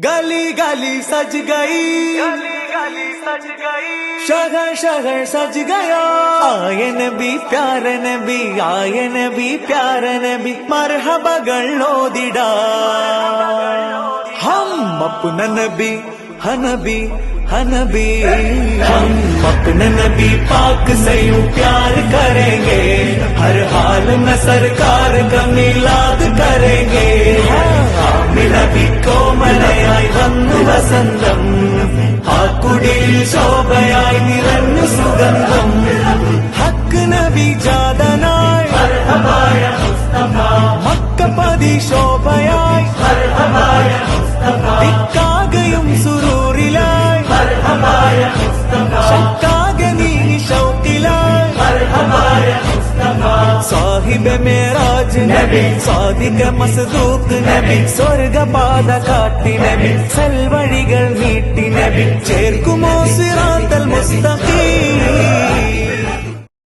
गली गली सज गई। सज शहर शहर सज गया। आयन भी प्यार नी आयन भी प्यार नबी मरहबा लो दिडा। हम अपना नबी हन भी हम अपन नबी पाक से प्यार करेंगे। हर हाल में सरकार का मिलाद करेंगे। ആ കുടിയിൽ ശോഭയായി നിറഞ്ഞു സുഗന്ധം. ഹക്ക് നബി ജാതനായി. മക്കപ്പതി ശോഭയായി. ദിക്കാകയും സുരൂറിലായി ശക്കാകെ നീ ഷൗക്കിലായി സാഹിബ് മേറാജ് നബി സാദിക മസ്ദൂക്ക് നബി. സ്വർഗപാത കാട്ടി നബി സൽവഴികൾ చేర్కు